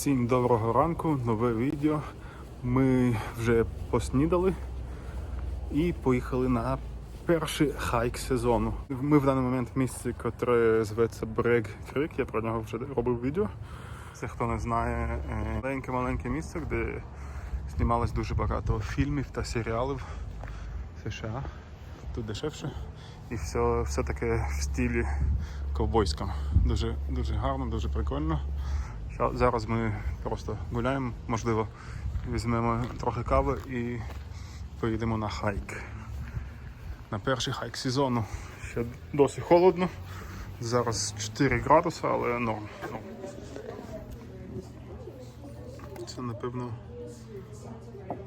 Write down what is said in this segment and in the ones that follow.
Всім доброго ранку, нове відео. Ми вже поснідали і поїхали на перший хайк сезону. Ми в даний момент в місці, яке зветься Брек Крик. Я про нього вже робив відео. Це хто не знає, е, маленьке-маленьке місце, де знімалось дуже багато фільмів та серіалів США. Тут дешевше. І все, все таке в стилі ковбойському. Дуже, дуже гарно, дуже прикольно. Зараз ми просто гуляємо, можливо, візьмемо трохи кави і поїдемо на хайк. На перший хайк сезону. Ще досить холодно. Зараз 4 градуси, але норм. норм. Це напевно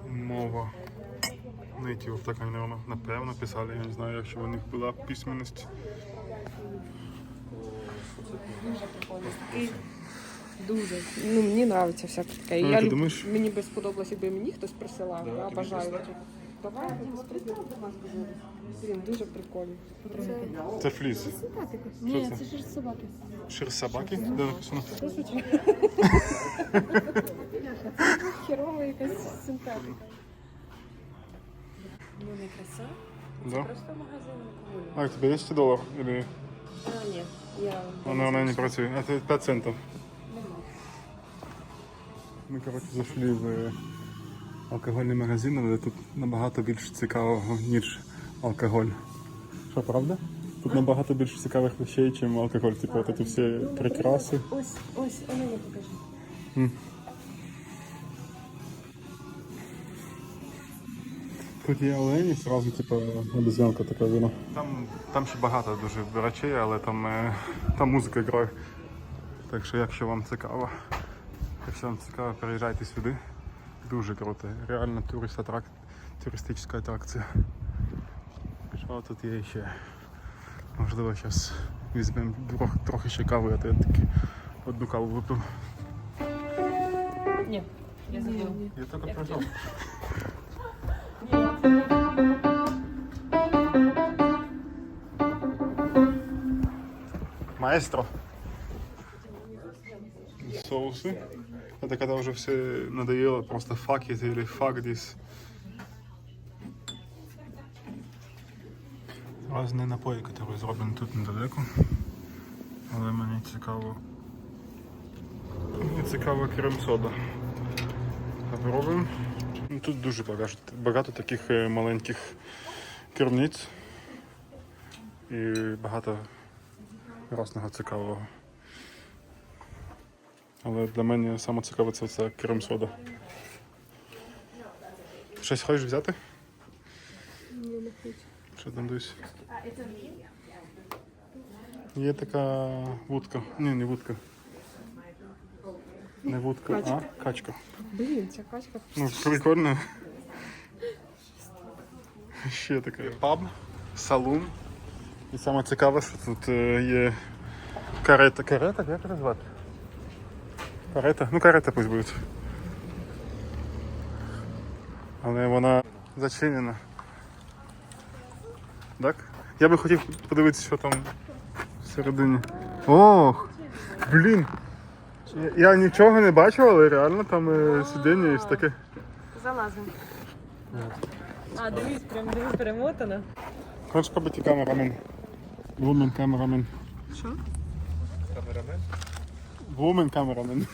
мова нейтів, так вони напевно писали. Я не знаю, якщо у них була письменність. Дуже. Ну, мені подобається всяке таке. Ну, я ти люб- думаєш? Мені би сподобалось, якби мені хтось присилав. я бажаю. Давай, присилай до. Блін, дуже прикольно. Це фліс. Ні, це? це ж собаки. Шир собаки? Де написано? Херова якась синтетика. Ну, не краса. Да. Просто магазин. А, у тебя есть 100 долларов? Или А, ні, я... она, она не працює? Это 5 центов. Ми, коротше, зайшли в е, алкогольний магазин, але тут набагато більш цікавого, ніж алкоголь. Що, правда? Тут набагато більш цікавих речей, ніж алкоголь. Типу, от ці всі прикраси. Ось, ось, а мені покажи. Тут є олені, зразу, типу, обезьянка така вина. Там, там ще багато дуже речей, але там, е, там музика грає. Так що, якщо вам цікаво, якщо вам цікаво, переїжджайте сюди. Дуже круто. Реально турист атрак... туристична атракція. Що тут є ще? Можливо, зараз візьмемо трохи, трохи ще кави, а то я таки одну каву випив. Ні, я забула. Я тільки прийшов. Маэстро. Соусы. Это когда уже все надоело, просто fuck it или fuck this. Разні напої, які зроблені тут недалеко. Але мені цікаво. Мені цікаво крем-сода. Попробуємо. Ну, Тут дуже багато, багато таких е, маленьких керниць і багато різного цікавого. Але для мене саме цікаве це, це крем-сода. Щось хочеш взяти? Ні, не хочу. Що там десь? Є така вудка. Ні, не вудка. Не вудка, Качка. а качка. Блін, ця качка. Ну, прикольно. Ще таке паб, салун. І саме цікаве, що тут е, є карета. Карета? Як це звати? Карета? Ну, карета пусть буде. Але вона зачинена. Так? Я би хотів подивитися, що там всередині. Ох! Блін! Я- нічого не бачив, але реально там е, сидіння є таке. Залазимо. А, дивись, прям дивись, перемотана. Хочеш побити камерамен? Вумен камерамен. Що? Вумен cameraman.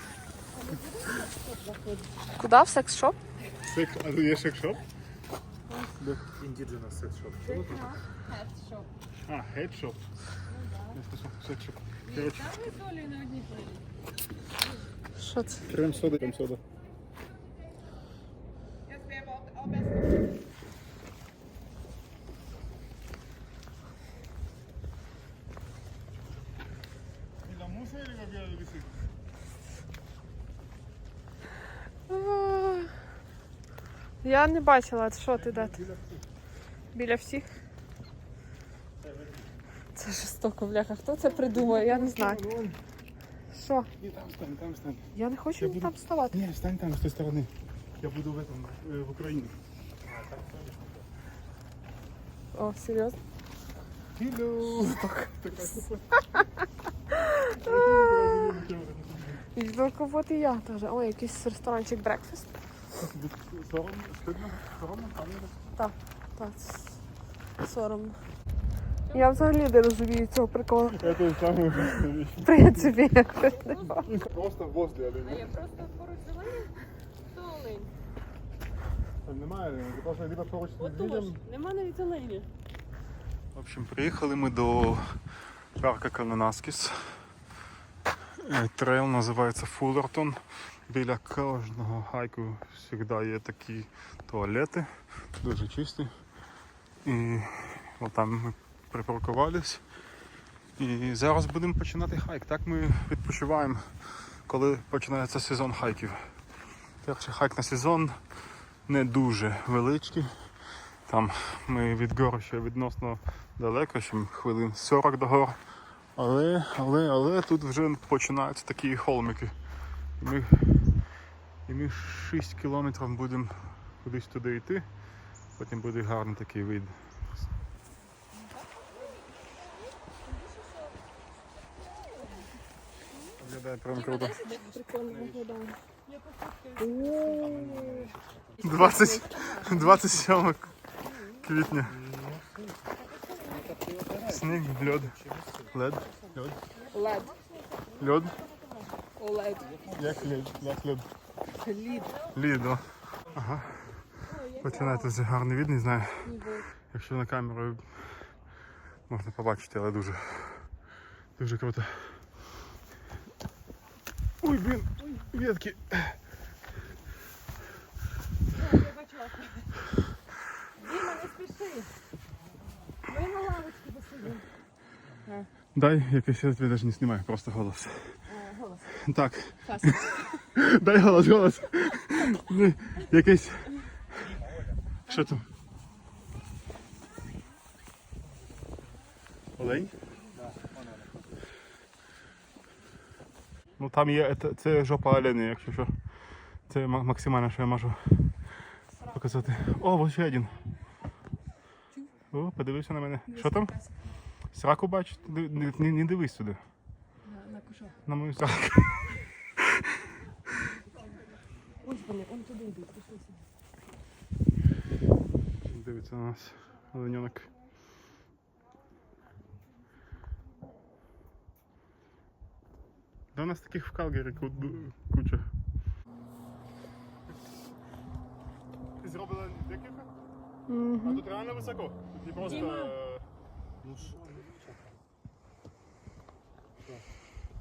Куда? В секс-шоп? Сек... А тут є секшоп? Indigenous sex shop. А, хедшоп. Я сказав, секшоп. Короче, Що це? крем сода, крем сода. Я не бачила, що ти де? Біля всіх? Це жорстоко, бляха. Хто це придумав? Я не знаю. Що? Ні, там стань, там стань. Я не хочу Я буду- там вставати. Ні, стань там, з тої сторони. Я буду в этом, е, в Україні. О, серйозно? Hello. Така от і я теж. Ой, якийсь ресторанчик брекфаст. Соромно, соромно, Так, так. Соромно. Я взагалі не розумію цього приколу. Это самое вкусное В принципі. Просто возле оленя. просто поруч зелені, то олень. Там немає оленя, ти просто либо поруч з медведем. нема навіть олені. В общем, приїхали ми до парка Кананаскіс. Е, Трейл називається Фуллертон. Біля кожного хайку завжди є такі туалети, дуже чисті. І там ми припаркувались. І зараз будемо починати хайк. Так ми відпочиваємо, коли починається сезон хайків. Перший хайк на сезон не дуже величкий. Там ми від гор ще відносно далеко, ще хвилин 40 до гор. Але, але, але тут вже починаються такі холмики. Ми, і ми 6 кілометрів будемо кудись туди йти. Потім буде гарний такий вид. Виглядає прям круто. Прикольно виглядає. 20, 27 квітня. Сніг, льод. Лед. Льод. Лед. Льод. Олед. Як лід? Як лід? Лід. Лід, о. Ага. Починається вже гарний від, не знаю. Якщо на камеру можна побачити, але дуже. Дуже круто. Ой, блін, ветки. Діма, не спіши. Ми на лавочці посидимо. Дай якийсь я тебе навіть не знімаю, просто голос. Так. Дай голос, голос. Ну, Якийсь. Що там? Олень? Ну там є, це, жопа оленя, якщо що. Це максимально, що я можу показати. О, ось ще один. О, подивився на мене. Що там? Сраку бачиш? Не, не, не дивись сюди. На кушок. На мою сраку. Ось вони, он туди йдуть. пішли сюди. Дивиться на нас олененок. Да у нас таких в Калгарі ку- ду- куча. Ти зробила декілька? А тут реально високо. Тут не просто. е,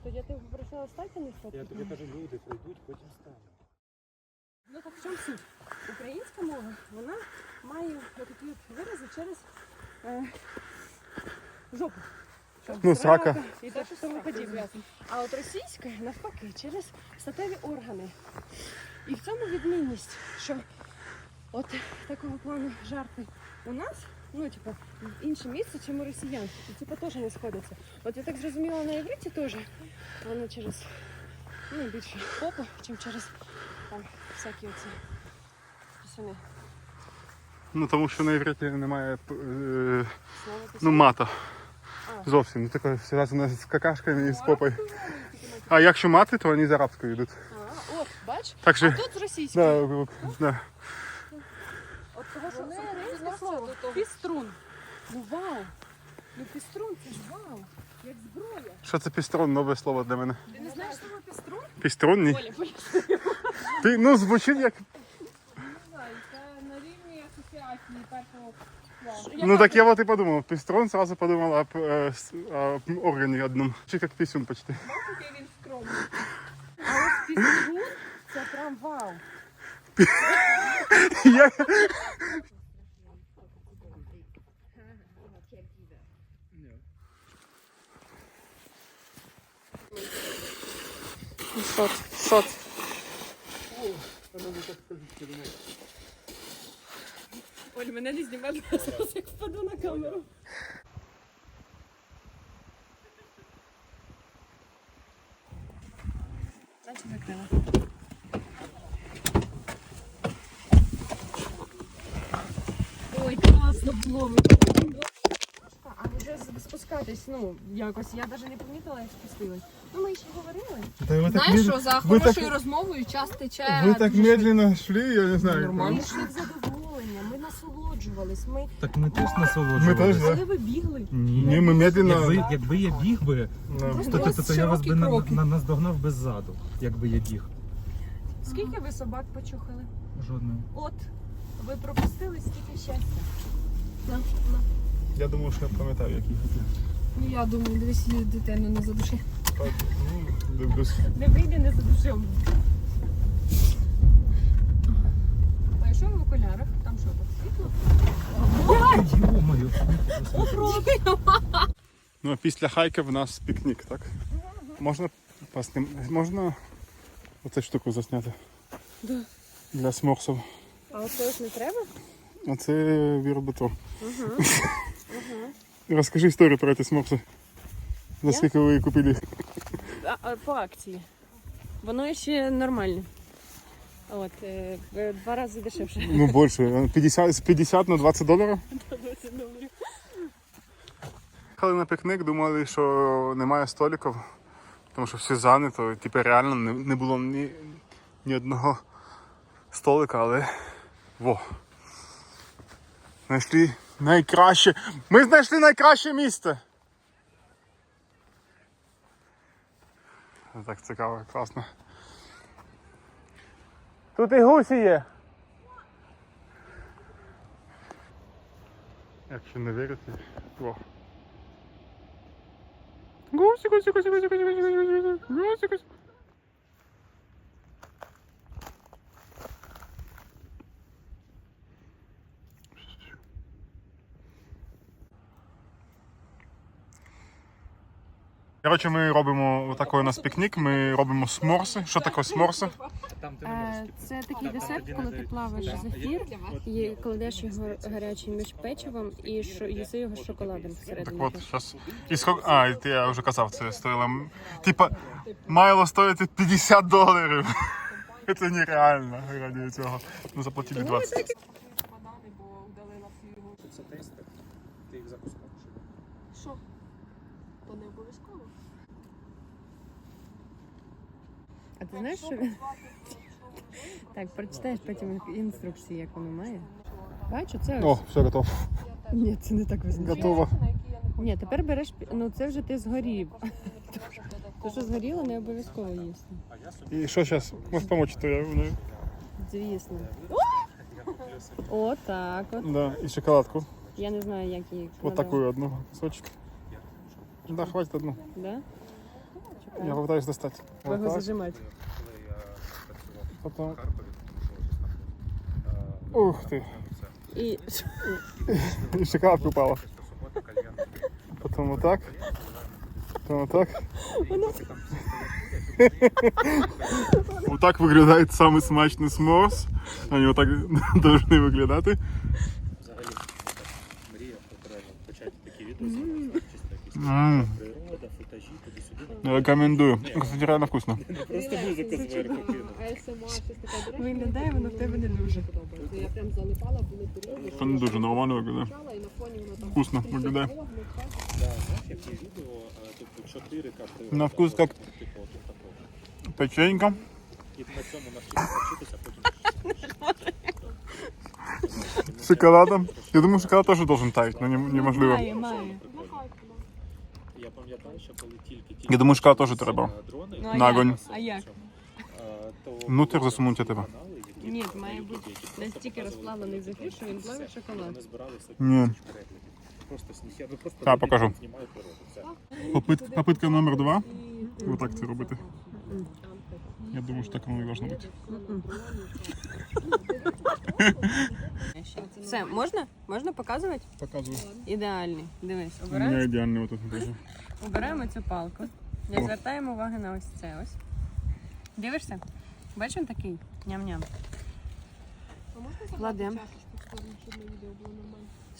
Тоді ти попросила стати не стати? Я тобі кажу, люди прийдуть, потім стануть. Ну так в чому суть? Українська мова, вона має такі вирази через е, жопу. Ну, срака. І те, що тому подібне. А от російська, навпаки, через статеві органи. І в цьому відмінність, що от такого плану жарти у нас, ну, типу, в інше місце, чим у росіян. І типу теж не сходиться. От я так зрозуміла на івриті теж, воно через ну, більше попу, чим через там всякі оці пісюни. Ну тому що на івриті немає е, ну, мата. А. Зовсім. Ну таке зв'язане з какашками і з попою. А якщо мати, то вони з арабською йдуть. А, от, бач, Так що. а тут з російською. Да, да. От того, що це піструн. Ну вау! Ну піструн це ж вау! Як зброя. Що це піструн, нове слово для мене. Ти не знаєш слово піструн? Піструн? Ні. Оля, поясни. Ти, ну, звучить як. Це на рівні асоціації першого Ну так я вот і подумав. Піструн, сразу подумав об, е, с- об органі одному. Чи як пісюн почти. Який він скромний. А ось піструн це прям вау. Я... Що? Що? Оль, мене не знімати, зараз як впаду на камеру. Значить, закрила. Ой, класно було. Вже спускатись, ну, якось. Я навіть не помітила, як спустилась. Ну, ми ще говорили. Та ви Знаєш, що за ви хорошою так- розмовою час тече. Ви так дуже медленно шли, я не знаю. Нормально. Ми йшли в задоволення, ми насолоджувались, ми... Так ми теж Ми насолоджувалися. теж, да? Але ви бігли. Ні. Ні, ми медленно. Якби, якби я біг би, Да. То, то, то, то я вас би на, на, наздогнав без заду, якби я біг. Скільки ви собак почухали? Жодної. От, ви пропустили стільки щастя. На, на. Я думав, що я пам'ятаю, як їхати. Ну, Я думаю, дивись, її дитину не задуши. Так, ну, дивлюсь. Не вийде, не задушив. А що ви в окулярах? Там що, так світло? Йо-моє. Ну, а після хайка в нас пікнік, так? Можна пасним... Можна оцю штуку засняти? Да. Для сморсів. А от ось не треба? Оце віробутро. Угу. Розкажи історію про ці сморси. За скільки ви купили? А, а, по акції. Воно ще нормальне. От, е, в два рази дешевше. Ну, більше. 50, з 50 на 20 доларів. Їхали на пікник, думали, що немає столиків, тому що всі зайнято. Тепер реально не, не було ні, ні одного столика, але во. Знайшли найкраще. Ми знайшли найкраще місце. Так цікаво, класно. Тут і гусі є. Якщо не вірите, во. Гусі, гусі, гусі, гусі, гусі, гусі, гусі, гусі, гусі, Коротше, ми робимо отакий у нас пікнік, ми робимо сморси. Що таке сморси? Е, Це такий десерт, коли ти плаваєш зефір і кладеш його гарячим між печивом і шо- їси його з шоколадом Так всередині. от, зараз. А, і ти- я вже казав, це стоїло. Типа, майло стоїти 50 доларів. Це нереально ради цього. Ну заплатили 20. Це тестер. Ти їх запускаєш. Що? То не обов'язково. А ти знаєш, що він? Так, прочитаєш потім інструкції, як воно має. Бачу, це О, ось. все готово. Ні, це не так визначає. Готово. Ні, тепер береш, пі- ну це вже ти згорів. То, що згоріло, не обов'язково їсти. І що зараз? Можеш допомогти, то я ну, Звісно. О, так от. Да, і шоколадку. Я не знаю, як її. Вот надо. одну кусочек. Да, хватит одну. Да? Я попытаюсь достать. Його Вот так. зажимати. Коли я працював Потом. в Харкові, тому що Ух ты. І И шоколадка упала. субота кальян. Потом вот так. Потом вот так. Вот так выглядит самый смачный сморс. Они вот так должны Рекомендую. Кстати, реально вкусно. Просто музику зверху кинути. виглядає воно в тебе не дуже. Я прям залипала, були періоди, Це не дуже нормально виглядає. Вкусно виглядає. Да, знаєш, які відео, 4 к природа. На вкус як-. Печенька. І на цьому навчитися, потім шоколадом. Я думаю, шоколад тоже должен таять, но не- неможливо. Має, має. Я думаю, шкаф теж треба. Ну, а На як? огонь. А як? Ну, тир засунуть я тебе. Ні, має бути настільки розплавлений зефір, що він плавить шоколад. Ні. Просто сніхер, ви просто Та, покажу. знімаю попитка номер два. Отак це робити. Я думаю, що так воно і должно бути. Все, можна? Можна показувати? Показую. Ідеальний. Дивись, У мене обираємо, ідеальний отут дуже. обираємо цю палку. Не звертаємо уваги на ось це ось. Дивишся? Бачиш, він такий. Ням-ням. Кладемо.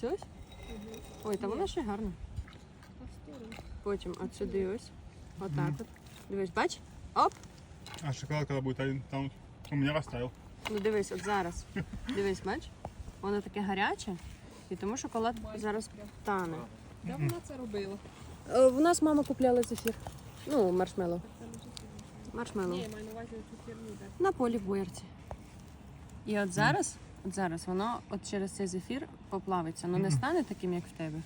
Цю ось? Ой, та вона ще гарна. Потім от сюди ось. Отак от. Дивись, бач? Оп! А шоколад коли буде один, там у мене розтаял. Ну дивись, от зараз. Дивись, бач? Воно таке гаряче, і тому шоколад зараз тане. Де вона це робила? Е, У нас мама купляла зефір. Ну, маршмеллоу. Маршмеллоу. Ні, маю на увазі цю де. На полі в Боярці. І от зараз, от зараз воно от через цей зефір поплавиться. Ну не стане таким, як в тебе.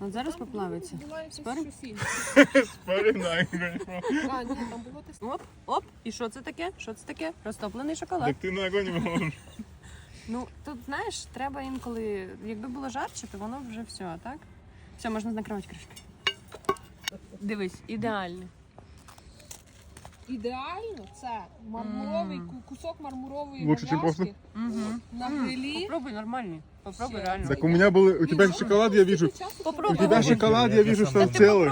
От зараз поплавиться. Інше. Порівняй. А, ні, там було те Оп, оп. І що це таке? Що це таке? Розтоплений шоколад. Так ти на огонь вогонь. Ну тут знаєш, треба інколи, якби було жарче, то воно вже все, так? Все, можна накривати кришки. Дивись, ідеально. Ідеально це мармуровий ку- кусок мармурової Лучше, чим говяжки Угу. на грилі. Попробуй нормальний. Попробуй Ще. реально. Так у меня был, у тебя же шоколад, я вижу. У Попробуй. тебя Попробуй. шоколад, я вижу, что Та ти целый.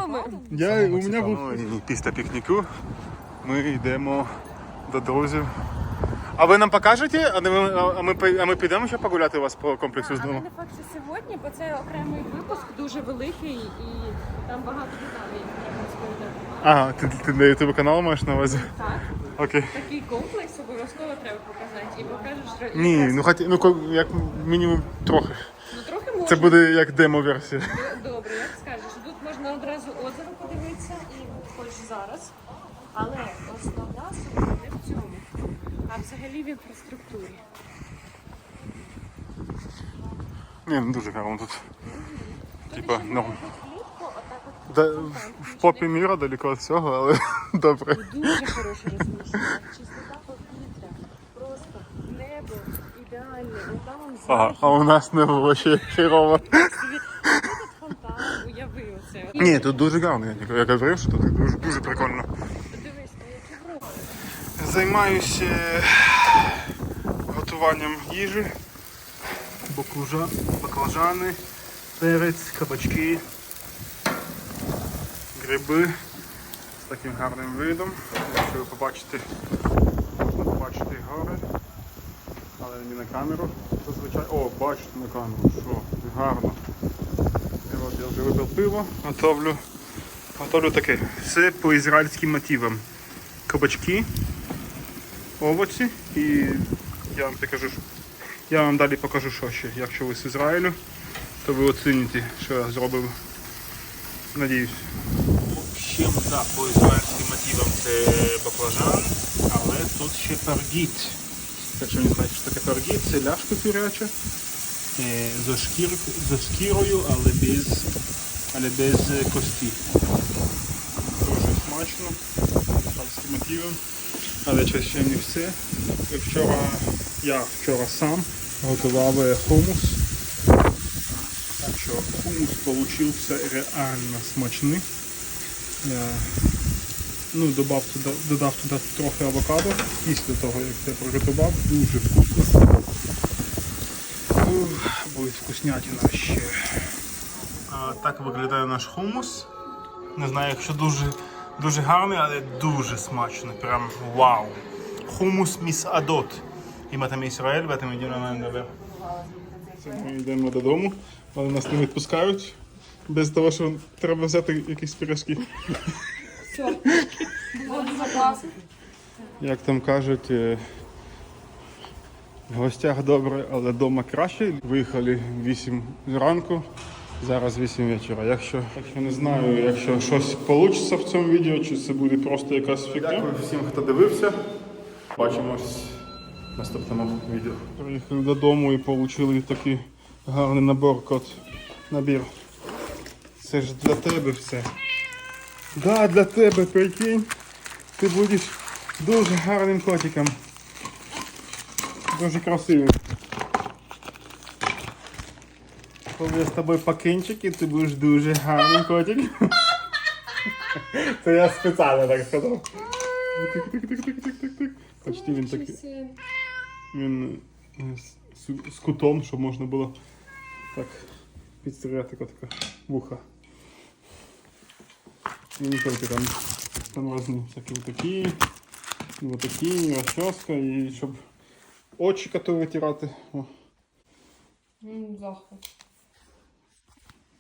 Я, у мене був... Ну, після пікніку ми йдемо до друзів. А ви нам покажете? А ми, а ми, а ми підемо ще погуляти у вас по комплексу з Але дому? не факт, що сьогодні, бо це окремий випуск, дуже великий і там багато деталей треба розповідати. Ага, ти, ти на ютуб канал маєш на увазі? Так, Окей. такий комплекс обов'язково треба показати. І покажеш Ні, ну хоч, ну як мінімум трохи. ну трохи можна. Це буде як демо-версія. Добре, як скажеш. Тут можна одразу озеро подивитися і хоч зараз. Але основна суть не в цьому, а взагалі в інфраструктурі. Ні, ну дуже гарно тут. Типа, норм. має бути влітку отак от Да, в попі міра далеко від всього, але добре. Дуже хороше розміщення. Чистота повітря, просто небо ідеальне. От там Ага, а у нас не було ще хірово. тут фонтан, уяви оце. Ні, тут дуже гарно. Я, я говорив, що тут дуже, дуже прикольно. Дивись, то як Європа. Займаюся готуванням їжі. Баклажа, баклажани, перець, кабачки, гриби з таким гарним видом. Якщо ви побачите, можна побачити гори, але не на камеру зазвичай. О, бачите на камеру, що гарно. І от я вже випив пиво, готовлю, готовлю таке. Все по ізраїльським мотивам. Кабачки, овочі і я вам покажу, я вам далі покажу, що ще. Якщо ви з Ізраїлю, то ви оціните, що я зробив. Надіюсь. Ще да, по ізраїльським мотивам це баклажан, але тут ще пергіт. Якщо не знаєте, що таке пергіт, це ляшка пюряча. е, шкір, зі шкірою, але без, але без е, кості. Дуже смачно, ізраїльським мотивом. Але це ще не все. Вчора, я вчора сам готував е, хумус. Так що хумус получився реально смачний. Е, ну, додав туди, додав туди трохи авокадо після того, як це приготував, дуже вкусно. Буде вкуснятіна ще. А, так виглядає наш хумус. Не знаю, якщо дуже дуже гарний, але дуже смачно. Прям вау. Хумус міс Адот. І ми там Ізраїль, в этом йдемо на НДВ. Ми йдемо додому, але нас не відпускають. Без того, що треба взяти якісь пиріжки. Як там кажуть, е, в гостях добре, але вдома краще. Виїхали 8 зранку, зараз 8 вечора. Якщо, якщо не знаю, якщо щось вийде в цьому відео, чи це буде просто якась фігня. Дякую всім, хто дивився. Бачимось в наступному відео. Приїхали додому і отримали такий гарний набор кот. Набір. Це ж для тебе все. Да, для тебе, прикинь. Ти будеш дуже гарним котиком. Дуже красивим. Коли я з тобою пакинчики, ти будеш дуже гарним котиком. Це я спеціально так сказав. Почти він такий. Він е, з кутом, щоб можна було так підстріляти котика вуха. І не только там, там разные всякие вот такие, и вот такие, расческа. И чтобы очі коту витирати. О. Заход.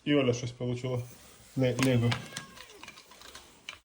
І Оля щось отримала. Лего.